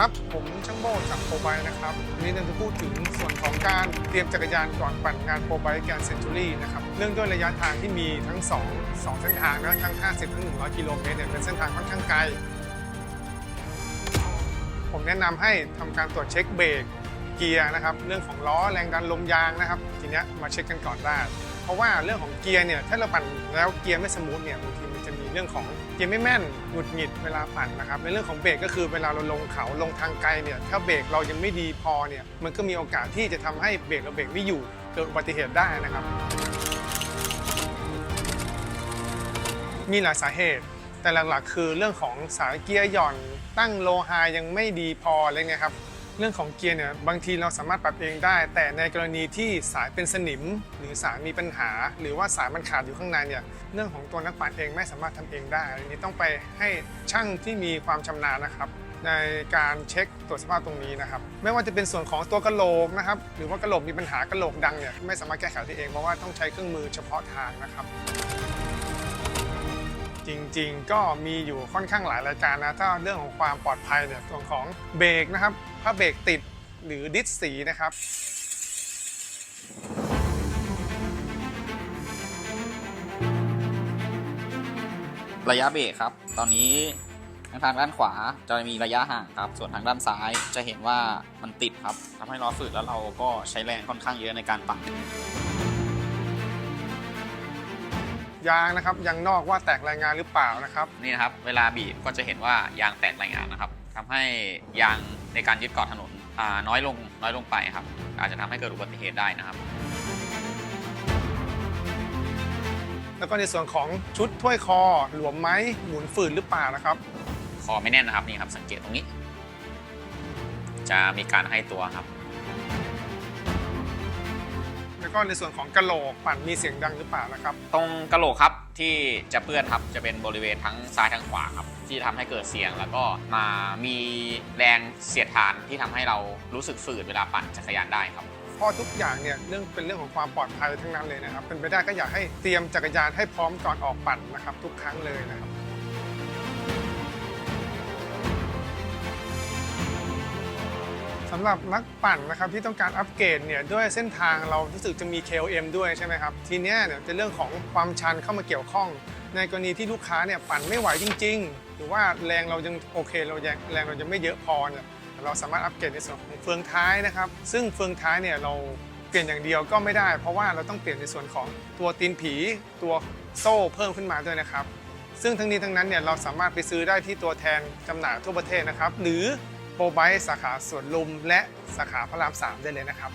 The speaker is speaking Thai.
ครับ ผมช่างโบจากโปรไบนะครับวันนี้เราจะพูดถึงส่วนของการเตรียมจักรยานก่อนปั่นงานโปรไบแกนเซนจูรี่นะครับเนื่องด้วยระยะทางที่มีทั้ง 2 2 เส้นทางนะทั้ง 50 ทั้ง 100 กิโลเมตรเนี่ยเป็นเส้นทางค่อนข้างไกล ผมแนะนำให้ทำการตรวจเช็คเบรกเกียร์นะครับเรื่องของล้อแรงดันลมยางนะครับ ทีนี้มาเช็คกันก่อนได้ เพราะว่าเรื่องของเกียร์เนี่ยถ้าเราปั่นแล้วเกียร์ไม่สมูทเนี่ยบางที เรื่องของเกียร์ไม่แม่นหงุดหงิดเวลาปั่นนะครับในเรื่องของเบรกก็คือเวลาเราลงเขาลงทางไกลเนี่ยถ้าเบรกเรายังไม่ดีพอเนี่ยมันก็มีโอกาสที่จะทำให้เบรกเราเบรกไม่อยู่เกิดอุบัติเหตุได้นะครับ มีหลายสาเหตุแต่หลักๆ คือเรื่องของสายเกียร์หย่อนตั้งโลไฮยังไม่ดีพออะไรเงี้ยครับ เรื่องของเกียร์เนี่ยบางทีเราสามารถปรับเองได้ แต่ในกรณีที่สายเป็นสนิม หรือสายมีปัญหา หรือว่าสายมันขาดอยู่ข้างในเนี่ยเรื่องของตัวนักปั่นเองไม่สามารถทำเองได้อันนี้ต้องไปให้ช่างที่มีความชำนาญนะครับ ในการเช็คตรวจสภาพตรงนี้นะครับ ไม่ว่าจะเป็นส่วนของตัวกระโหลกนะครับหรือว่ากระโหลกมีปัญหากระโหลกดังเนี่ยไม่สามารถแก้ไขได้เองเพราะว่าต้องใช้เครื่องมือเฉพาะทางนะครับ ริง ๆ ก็มีอยู่ค่อนข้างหลายรายการนะถ้าเรื่องของความปลอดภัยเนี่ยส่วนของเบรกนะครับถ้าเบรกติดหรือดิสสีนะครับระยะเบรกครับ ตอนนี้ทางทางด้านขวาจะมีระยะห่างครับ ส่วนทางด้านซ้ายจะเห็นว่ามันติดครับทำให้ล้อฝืดแล้วเราก็ใช้แรงค่อนข้างเยอะในการปั่น ยางนะครับยางนอกว่าแตกรายงานหรือเปล่านะครับนี่นะครับเวลาบีบก็จะเห็นว่ายางแตกรายงานนะครับทำให้ยางในการยึดเกาะถนนอ่าน้อยลงน้อยลงไปครับ อาจจะทำให้เกิดอุบัติเหตุได้นะครับ แล้วก็ในส่วนของชุดถ้วยคอหลวมไหมหมุนฝืดหรือเปล่านะครับ คอไม่แน่นนะครับนี่ครับสังเกตตรงนี้ จะมีการให้ตัวครับแล้ว ก็ในส่วนของกระโหลกปั่นมีเสียงดังหรือเปล่านะครับ ตรงกระโหลกครับที่จะเปื้อนครับจะเป็นบริเวณทั้งซ้ายทั้งขวาครับที่ทำให้เกิดเสียงแล้วก็มามีแรงเสียดทานที่ทำให้เรารู้สึกฝืดเวลาปั่นจักรยานได้ครับเพราะทุกอย่างเนี่ยเรื่องเป็นเรื่องของความปลอดภัยทั้งนั้นเลยนะครับเป็นไปได้ก็อยากให้เตรียมจักรยานให้พร้อมก่อนออกปั่นนะครับทุกครั้งเลยนะครับ สำหรับนักปั่นนะครับที่ต้องการอัปเกรดเนี่ยด้วยเส้นทางเรารู้สึกจะมี KOM ด้วยใช่ไหมครับ ทีเนี้ยเนี่ยจะเรื่องของความชันเข้ามาเกี่ยวข้อง ในกรณีที่ลูกค้าเนี่ยปั่นไม่ไหวจริง ๆ หรือว่าแรงเรายังโอเคเรายังแรงเรายังไม่เยอะพอเนี่ยเราสามารถอัปเกรดในส่วนของเฟืองท้ายนะครับ ซึ่งเฟืองท้ายเนี่ยเราเปลี่ยนอย่างเดียวก็ไม่ได้ เพราะว่าเราต้องเปลี่ยนในส่วนของตัวตีนผีตัวโซ่เพิ่มขึ้นมาด้วยนะครับ ซึ่งทั้งนี้ทั้งนั้นเนี่ยเราสามารถไปซื้อได้ที่ตัวแทนจำหน่ายทั่วประเทศนะครับ หรือ โปรไบต์สาขาสวนลุม และสาขาพระราม 3 ได้เลยนะครับ